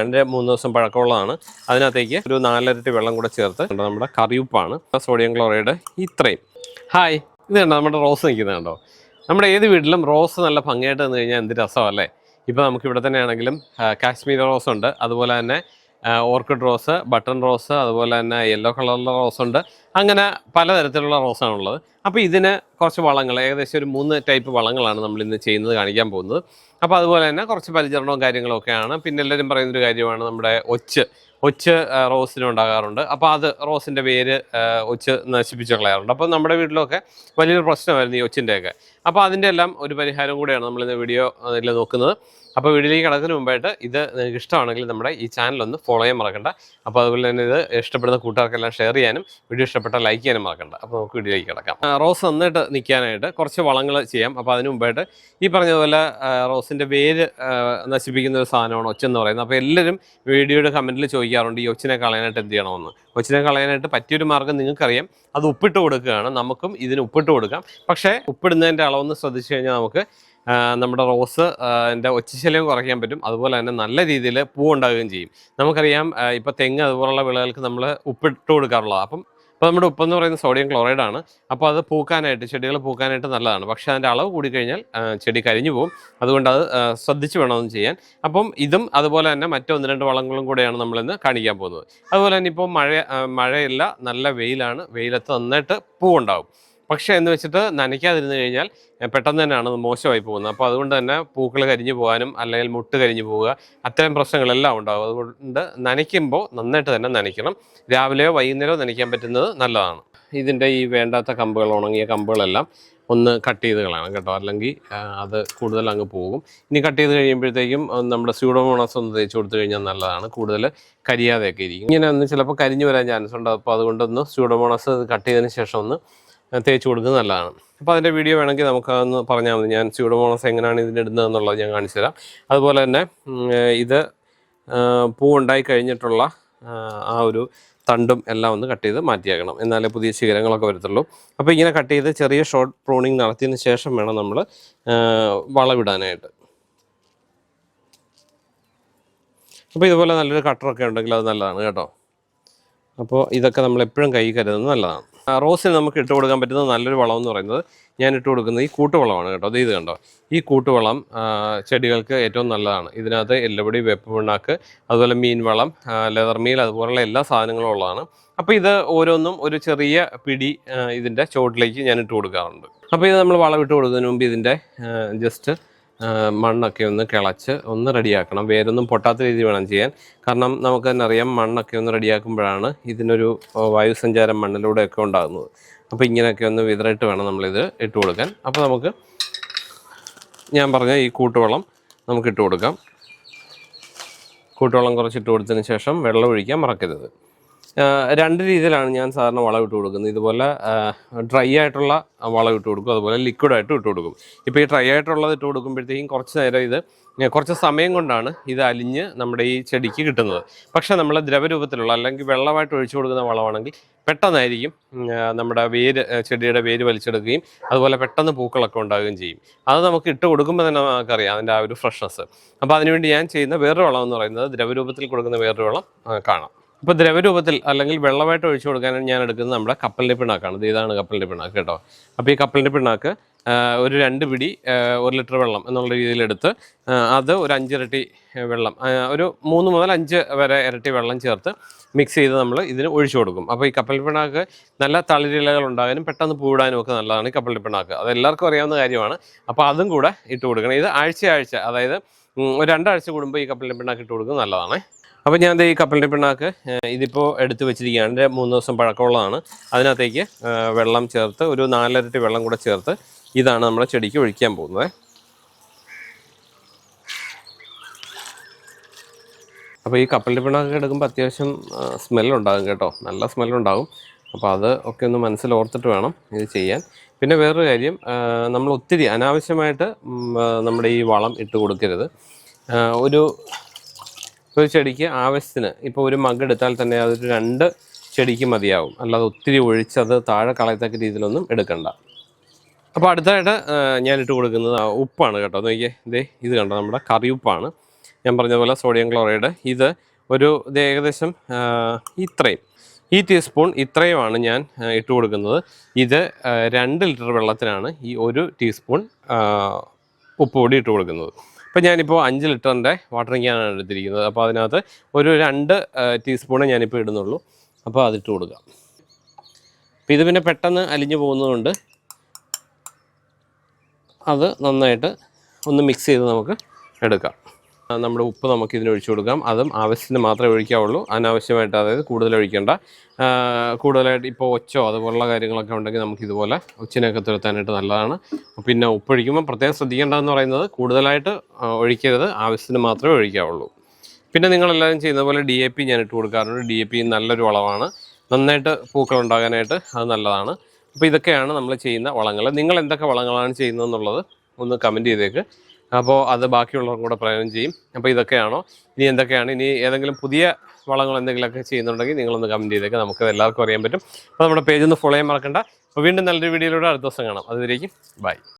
രണ്ട് മൂന്ന് ദിവസം പഴക്കമുള്ളതാണ്. അതിനകത്തേക്ക് ഒരു നാലരട്ടി വെള്ളം കൂടെ ചേർത്ത് നമ്മുടെ കറിയുപ്പാണ്. സോഡിയം ക്ലോറൈഡ് ഇത്രയും. ഹായ് ഇത് കണ്ടോ നമ്മുടെ റോസ് നിൽക്കുന്നത് കണ്ടോ? നമ്മുടെ ഏത് വീട്ടിലും റോസ് നല്ല ഭംഗിയായിട്ട് നിന്ന് കഴിഞ്ഞാൽ എന്ത് രസമല്ലേ ഇപ്പോൾ നമുക്ക് ഇവിടെ തന്നെ ആണെങ്കിലും കാശ്മീർ റോസ് ഉണ്ട്. അതുപോലെ തന്നെ ഓർക്കിഡ് റോസ് ബട്ടൺ റോസ് അതുപോലെ തന്നെ യെല്ലോ കളറിലുള്ള റോസ് ഉണ്ട്. അങ്ങനെ പലതരത്തിലുള്ള റോസാണുള്ളത് അപ്പോൾ ഇതിന് കുറച്ച് വളങ്ങൾ ഏകദേശം ഒരു മൂന്ന് ടൈപ്പ് വളങ്ങളാണ് നമ്മൾ ഇന്ന് ചെയ്യുന്നത് കാണിക്കാൻ പോകുന്നത്. അപ്പോൾ അതുപോലെ തന്നെ കുറച്ച് പരിചരണവും കാര്യങ്ങളൊക്കെയാണ് പിന്നെ എല്ലാവരും പറയുന്നൊരു കാര്യമാണ് നമ്മുടെ ഒച്ച്. ഒച്ച് ആ, റോസിന് ഉണ്ടാകാറുണ്ട്. അപ്പോൾ അത് റോസിന്റെ വേര് ഒച്ച് നശിപ്പിച്ച് കളയാറുണ്ട്. അപ്പോൾ നമ്മുടെ വീട്ടിലൊക്കെ വലിയൊരു പ്രശ്നമായിരുന്നു ഈ ഒച്ചിന്റെയൊക്കെ. അപ്പോൾ അതിന്റെ എല്ലാം ഒരു പരിഹാരം കൂടിയാണ് നമ്മളിന്ന് വീഡിയോ അതിൽ നോക്കുന്നത്. അപ്പോൾ വീഡിയോയിലേക്ക് കിടക്കുന്നതിന് മുമ്പായിട്ട് ഇത് നിങ്ങൾക്ക് ഇഷ്ടമാണെങ്കിൽ നമ്മുടെ ഈ ചാനൽ ഒന്ന് ഫോളോ ചെയ്യാൻ മറക്കണ്ട. അപ്പോൾ അതുപോലെ തന്നെ ഇത് ഇഷ്ടപ്പെടുന്ന കൂട്ടുകാർക്കെല്ലാം ഷെയർ ചെയ്യാനും വീഡിയോ ഇഷ്ടപ്പെട്ട ലൈക്ക് ചെയ്യാനും മറക്കണ്ട. അപ്പോൾ നമുക്ക് വീഡിയോയിലേക്ക് കിടക്കാം. റോസ് നന്നായിട്ട് നിൽക്കാനായിട്ട് കുറച്ച് വളങ്ങൾ ചെയ്യാം. അപ്പോൾ അതിന് മുമ്പായിട്ട് ഈ പറഞ്ഞതുപോലെ റോസിന്റെ വേര് നശിപ്പിക്കുന്ന ഒരു സാധനമാണ് ഒച്ചെന്ന് പറയുന്നത്. അപ്പോൾ എല്ലാവരും വീഡിയോയുടെ കമന്റിൽ ചോദിക്കാറുണ്ട് ഈ ഒച്ചിനെ കളയാനായിട്ട് എന്ത് ചെയ്യണമെന്ന്? ഒച്ചിനെ കളയാനായിട്ട് പറ്റിയൊരു മാർഗം നിങ്ങൾക്കറിയാം. അത് ഉപ്പിട്ട് കൊടുക്കുകയാണ്. നമുക്കും ഇതിന് ഉപ്പിട്ട് കൊടുക്കാം. പക്ഷേ ഉപ്പിടുന്നതിന്റെ അളവൊന്ന് ശ്രദ്ധിച്ചു കഴിഞ്ഞാൽ നമുക്ക് നമ്മുടെ റോസ് എന്റെ ഒച്ചശല്യം കുറയ്ക്കാൻ പറ്റും. അതുപോലെ തന്നെ നല്ല രീതിയിൽ പൂ ഉണ്ടാകുകയും ചെയ്യും. നമുക്കറിയാം ഇപ്പോൾ തെങ്ങ് അതുപോലുള്ള വിളകൾക്ക് നമ്മൾ ഉപ്പിട്ട് കൊടുക്കാറുള്ളത് അപ്പം ഇപ്പോൾ നമ്മുടെ ഉപ്പെന്ന് പറയുന്നത് സോഡിയം ക്ലോറൈഡ് ആണ്. അപ്പോൾ അത് പൂക്കാനായിട്ട് ചെടികൾ പൂക്കാനായിട്ട് നല്ലതാണ്. പക്ഷേ അതിന്റെ അളവ് കൂടിക്കഴിഞ്ഞാൽ ചെടി കരിഞ്ഞു പോകും. അതുകൊണ്ട് അത് ശ്രദ്ധിച്ച് വേണം അത് ചെയ്യാൻ. അപ്പം ഇതും അതുപോലെ തന്നെ മറ്റൊന്ന് രണ്ട് വളങ്ങളും കൂടെയാണ് നമ്മളിന്ന് കാണിക്കാൻ പോകുന്നത്. അതുപോലെ തന്നെ ഇപ്പോൾ മഴ മഴയില്ല നല്ല വെയിലാണ്. വെയിലത്ത് നന്നായിട്ട് പൂവുണ്ടാവും പക്ഷേ എന്ന് വെച്ചിട്ട് നനയ്ക്കാതിരുന്ന് കഴിഞ്ഞാൽ പെട്ടെന്ന് തന്നെയാണ് മോശമായി പോകുന്നത്. അപ്പോൾ അതുകൊണ്ട് തന്നെ പൂക്കൾ കരിഞ്ഞു പോകാനും അല്ലെങ്കിൽ മുട്ട് കരിഞ്ഞു പോവുക അത്തരം പ്രശ്നങ്ങളെല്ലാം ഉണ്ടാകും അതുകൊണ്ട് നനയ്ക്കുമ്പോൾ നന്നായിട്ട് തന്നെ നനയ്ക്കണം. രാവിലെയോ വൈകുന്നേരമോ നനയ്ക്കാൻ പറ്റുന്നത് നല്ലതാണ്. ഇതിന്റെ ഈ വേണ്ടാത്ത കമ്പുകൾ ഉണങ്ങിയ കമ്പുകളെല്ലാം ഒന്ന് കട്ട് ചെയ്ത് കളയണം കേട്ടോ. അല്ലെങ്കിൽ അത് കൂടുതൽ അങ്ങ് പോകും. ഇനി കട്ട് ചെയ്ത് കഴിയുമ്പോഴത്തേക്കും നമ്മുടെ സ്യൂഡോമോണസ് ഒന്ന് തേച്ച് കൊടുത്തു കഴിഞ്ഞാൽ നല്ലതാണ്. കൂടുതൽ കരിയാതെയൊക്കെ ഇരിക്കും. ഇങ്ങനെ ഒന്ന് ചിലപ്പോൾ കരിഞ്ഞു വരാൻ ചാൻസ് ഉണ്ട്. അപ്പോൾ അതുകൊണ്ടൊന്ന് സ്യൂഡോമോണസ് കട്ട് ചെയ്തതിന് ശേഷം ഒന്ന് തേച്ച് കൊടുക്കുന്നത് നല്ലതാണ്. അപ്പോൾ അതിന്റെ വീഡിയോ വേണമെങ്കിൽ നമുക്കതൊന്ന് പറഞ്ഞാൽ മതി. ഞാൻ സ്യൂഡോമോണസ് എങ്ങനെയാണ് ഇതിന്റെ ഇടുന്നത് എന്നുള്ളത് ഞാൻ കാണിച്ചു തരാം. അതുപോലെ തന്നെ ഇത് പൂ ഉണ്ടായി കഴിഞ്ഞിട്ടുള്ള ആ, ഒരു തണ്ടും എല്ലാം ഒന്ന് കട്ട് ചെയ്ത് മാറ്റിയേക്കണം. എന്നാലേ പുതിയ ശിഖരങ്ങളൊക്കെ വരത്തുള്ളൂ. അപ്പോൾ ഇങ്ങനെ കട്ട് ചെയ്ത് ചെറിയ ഷോർട്ട് പ്രൂണിങ് നടത്തിയതിന് ശേഷം വേണം നമ്മൾ വളവിടാനായിട്ട്. അപ്പോൾ ഇതുപോലെ നല്ലൊരു കട്ടറൊക്കെ ഉണ്ടെങ്കിൽ അത് നല്ലതാണ് കേട്ടോ. അപ്പോൾ ഇതൊക്കെ നമ്മൾ എപ്പോഴും കൈ കരുതുന്നത് നല്ലതാണ്. റോസിന് നമുക്ക് ഇട്ട് കൊടുക്കാൻ പറ്റുന്ന നല്ലൊരു വളം എന്ന് പറയുന്നത് ഞാൻ ഇട്ട് കൊടുക്കുന്നത് ഈ കൂട്ടുവളമാണ് കേട്ടോ. അത് ഇത് കണ്ടോ? ഈ കൂട്ടുവളം ചെടികൾക്ക് ഏറ്റവും നല്ലതാണ്. ഇതിനകത്ത് എല്ലപ്പൊടി വെപ്പ് പിണ്ണാക്ക് അതുപോലെ മീൻ വളം ലെതർ മീൽ അതുപോലുള്ള എല്ലാ സാധനങ്ങളും ഉള്ളതാണ്. അപ്പോൾ ഇത് ഓരോന്നും ഒരു ചെറിയ പിടി ഇതിന്റെ ചുവട്ടിലേക്ക് ഞാൻ ഇട്ട് കൊടുക്കാറുണ്ട്. അപ്പോൾ ഇത് നമ്മൾ വളം ഇട്ട് കൊടുക്കുന്നതിന് മുമ്പ് ഇതിന്റെ ജസ്റ്റ് മണ്ണൊക്കെ ഒന്ന് കിളച്ച് ഒന്ന് റെഡിയാക്കണം. വേരൊന്നും പൊട്ടാത്ത രീതിയിൽ വേണം ചെയ്യാൻ. കാരണം നമുക്ക് തന്നെ അറിയാം മണ്ണൊക്കെ ഒന്ന് റെഡിയാക്കുമ്പോഴാണ് ഇതിനൊരു വായുസഞ്ചാരം മണ്ണിലൂടെയൊക്കെ ഉണ്ടാകുന്നത്. അപ്പോൾ ഇങ്ങനെയൊക്കെ ഒന്ന് വിതറിട്ട് വേണം നമ്മളിത് ഇട്ട് കൊടുക്കാൻ. അപ്പോൾ നമുക്ക് ഞാൻ പറഞ്ഞ ഈ കൂട്ടുവളം നമുക്ക് ഇട്ട് കൊടുക്കാം. കൂട്ടുവളം കുറച്ചിട്ട് കൊടുത്തതിന് ശേഷം വെള്ളം ഒഴിക്കാൻ മറക്കരുത്. രണ്ട് രീതിയിലാണ് ഞാൻ സാധാരണ വളം ഇട്ട് കൊടുക്കുന്നത്. ഇതുപോലെ ഡ്രൈ ആയിട്ടുള്ള വളം ഇട്ട് കൊടുക്കും. അതുപോലെ ലിക്വിഡായിട്ട് ഇട്ട് കൊടുക്കും. ഇപ്പോൾ ഈ ഡ്രൈ ആയിട്ടുള്ളത് ഇട്ട് കൊടുക്കുമ്പോഴത്തേക്കും കുറച്ച് നേരം ഇത് കുറച്ച് സമയം കൊണ്ടാണ് ഇത് അലിഞ്ഞ് നമ്മുടെ ഈ ചെടിക്ക് കിട്ടുന്നത്. പക്ഷേ നമ്മൾ ദ്രവരൂപത്തിലുള്ള അല്ലെങ്കിൽ വെള്ളമായിട്ട് ഒഴിച്ചു കൊടുക്കുന്ന വളമാണെങ്കിൽ പെട്ടെന്നായിരിക്കും നമ്മുടെ വേര് ചെടിയുടെ വേര് വലിച്ചെടുക്കുകയും അതുപോലെ പെട്ടെന്ന് പൂക്കളൊക്കെ ഉണ്ടാകുകയും ചെയ്യും. അത് നമുക്ക് ഇട്ട് കൊടുക്കുമ്പോൾ തന്നെ നമുക്കറിയാം അതിന്റെ ആ ഒരു ഫ്രഷ്നസ് അപ്പോൾ അതിനുവേണ്ടി ഞാൻ ചെയ്യുന്ന വേറൊരു വളം എന്ന് പറയുന്നത് ദ്രവരൂപത്തിൽ കൊടുക്കുന്ന വേറൊരു വളം കാണാം. ഇപ്പോൾ ദ്രവരൂപത്തിൽ അല്ലെങ്കിൽ വെള്ളമായിട്ട് ഒഴിച്ചു കൊടുക്കാനാണ് ഞാൻ എടുക്കുന്നത് നമ്മുടെ കപ്പലിന്റെ പിണ്ണാക്കാണ്. ഇത് ഇതാണ് കപ്പലിന്റെ പിണ്ണാക്ക് കേട്ടോ. അപ്പോൾ ഈ കപ്പലിന്റെ പിണ്ണാക്ക് ഒരു രണ്ട് പിടി ഒരു ലിറ്റർ വെള്ളം എന്നുള്ള രീതിയിൽ എടുത്ത് അത് ഒരു അഞ്ചിരട്ടി വെള്ളം ഒരു മൂന്ന് മുതൽ അഞ്ച് വരെ ഇരട്ടി വെള്ളം ചേർത്ത് മിക്സ് ചെയ്ത് നമ്മൾ ഇതിന് ഒഴിച്ചു കൊടുക്കും. അപ്പോൾ ഈ കപ്പൽ പിണ്ണാക്ക് നല്ല തളിരിലകൾ ഉണ്ടാകാനും പെട്ടെന്ന് പൂവിടാനും ഒക്കെ നല്ലതാണ് ഈ കപ്പൽ പിണ്ണാക്ക്. അത് എല്ലാവർക്കും അറിയാവുന്ന കാര്യമാണ്. അപ്പോൾ അതും കൂടെ ഇട്ട് കൊടുക്കണം. ഇത് ആഴ്ച ആഴ്ച അതായത് ഒരു രണ്ടാഴ്ച കൂടുമ്പോൾ ഈ കപ്പലിന്റെ പിണ്ണാക്ക് ഇട്ട് കൊടുക്കുന്നത് നല്ലതാണ്. അപ്പോൾ ഞാൻ ഈ കപ്പലിന്റെ പിണ്ണാക്ക് ഇതിപ്പോൾ എടുത്ത് വെച്ചിരിക്കുകയാണ്. എന്റെ മൂന്ന് ദിവസം പഴക്കമുള്ളതാണ്. അതിനകത്തേക്ക് വെള്ളം ചേർത്ത് ഒരു നാലരട്ടി വെള്ളം കൂടെ ചേർത്ത് ഇതാണ് നമ്മുടെ ചെടിക്ക് ഒഴിക്കാൻ പോകുന്നത്. അപ്പോൾ ഈ കപ്പലിന്റെ പിണ്ണാക്ക് എടുക്കുമ്പോൾ അത്യാവശ്യം സ്മെല്ലുണ്ടാകും കേട്ടോ. നല്ല സ്മെല്ലുണ്ടാകും അപ്പോൾ അത് ഒക്കെ ഒന്ന് മനസ്സിൽ ഓർത്തിട്ട് വേണം ഇത് ചെയ്യാൻ. പിന്നെ വേറൊരു കാര്യം നമ്മൾ ഒത്തിരി അനാവശ്യമായിട്ട് നമ്മുടെ ഈ വളം ഇട്ട് കൊടുക്കരുത്. ഒരു ഒരു ചെടിക്ക് ആവശ്യത്തിന് ഇപ്പോൾ ഒരു മഗ് എടുത്താൽ തന്നെ അതൊരു രണ്ട് ചെടിക്ക് മതിയാവും. അല്ലാതെ ഒത്തിരി ഒഴിച്ചത് താഴെ കളയത്തക്ക രീതിയിലൊന്നും എടുക്കണ്ട. അപ്പോൾ അടുത്തായിട്ട് ഞാൻ ഇട്ട് കൊടുക്കുന്നത് ഉപ്പാണ് കേട്ടോ. നോക്കിയേ ഇതേ ഇത് കണ്ടോ? നമ്മുടെ കറി ഉപ്പാണ്. ഞാൻ പറഞ്ഞതുപോലെ പോലെ സോഡിയം ക്ലോറൈഡ് ഇത് ഒരു ഇത് ഏകദേശം ഇത്രയും. ഈ ടീസ്പൂൺ ഇത്രയുമാണ് ഞാൻ ഇട്ട് കൊടുക്കുന്നത്. ഇത് രണ്ട് ലിറ്റർ വെള്ളത്തിനാണ് ഈ ഒരു ടീസ്പൂൺ ഉപ്പ് കൂടി ഇട്ട് കൊടുക്കുന്നത്. അപ്പോൾ ഞാനിപ്പോൾ അഞ്ച് ലിറ്ററിന്റെ വാട്ടറിങ് ക്യാനാണ് എടുത്തിരിക്കുന്നത്. അപ്പോൾ അതിനകത്ത് ഒരു രണ്ട് ടീസ്പൂണ് ഞാനിപ്പോൾ ഇടുന്നുള്ളൂ. അപ്പോൾ അതിട്ട് കൊടുക്കാം. അപ്പോൾ ഇത് പിന്നെ പെട്ടെന്ന് അലിഞ്ഞു പോകുന്നതുകൊണ്ട് അത് നന്നായിട്ട് ഒന്ന് മിക്സ് ചെയ്ത് നമുക്ക് എടുക്കാം. നമ്മുടെ ഉപ്പ് നമുക്ക് ഇതിന് ഒഴിച്ചു കൊടുക്കാം. അതും ആവശ്യത്തിന് മാത്രമേ ഒഴിക്കാവുള്ളൂ. അനാവശ്യമായിട്ട് അതായത് കൂടുതൽ ഒഴിക്കേണ്ട. കൂടുതലായിട്ട് ഇപ്പോൾ ഒച്ചോ അതുപോലുള്ള കാര്യങ്ങളൊക്കെ ഉണ്ടെങ്കിൽ നമുക്ക് ഇതുപോലെ ഒച്ചിനൊക്കെ തുരത്താനായിട്ട് നല്ലതാണ്. പിന്നെ ഉപ്പൊഴിക്കുമ്പോൾ പ്രത്യേകം ശ്രദ്ധിക്കേണ്ടതെന്ന് പറയുന്നത് കൂടുതലായിട്ട് ഒഴിക്കരുത്. ആവശ്യത്തിന് മാത്രമേ ഒഴിക്കാവുള്ളൂ. പിന്നെ നിങ്ങളെല്ലാവരും ചെയ്യുന്ന പോലെ ഡി എ പി ഞാൻ ഇട്ട് കൊടുക്കാറുണ്ട്. ഡി എ പി നല്ലൊരു വളമാണ്. നന്നായിട്ട് പൂക്കൾ ഉണ്ടാകാനായിട്ട് അത് നല്ലതാണ്. അപ്പോൾ ഇതൊക്കെയാണ് നമ്മൾ ചെയ്യുന്ന വളങ്ങൾ. നിങ്ങൾ എന്തൊക്കെ വളങ്ങളാണ് ചെയ്യുന്നതെന്നുള്ളത് ഒന്ന് കമന്റ് ചെയ്തേക്ക്. അപ്പോൾ അത് ബാക്കിയുള്ളവർക്കും കൂടെ പ്രയോജനം ചെയ്യും. അപ്പോൾ ഇതൊക്കെയാണോ? ഇനി എന്തൊക്കെയാണ്? ഇനി ഏതെങ്കിലും പുതിയ വളങ്ങൾ എന്തെങ്കിലുമൊക്കെ ചെയ്യുന്നുണ്ടെങ്കിൽ നിങ്ങളൊന്ന് കമന്റ് ചെയ്തേക്കാം. നമുക്ക് എല്ലാവർക്കും അറിയാൻ പറ്റും. അപ്പോൾ നമ്മുടെ പേജ് ഒന്ന് ഫോളോ ചെയ്യാൻ മറക്കണ്ട. അപ്പോൾ വീണ്ടും നല്ലൊരു വീഡിയോയിലൂടെ അടുത്ത ദിവസം കാണാം. അതുവരേക്കും ബൈ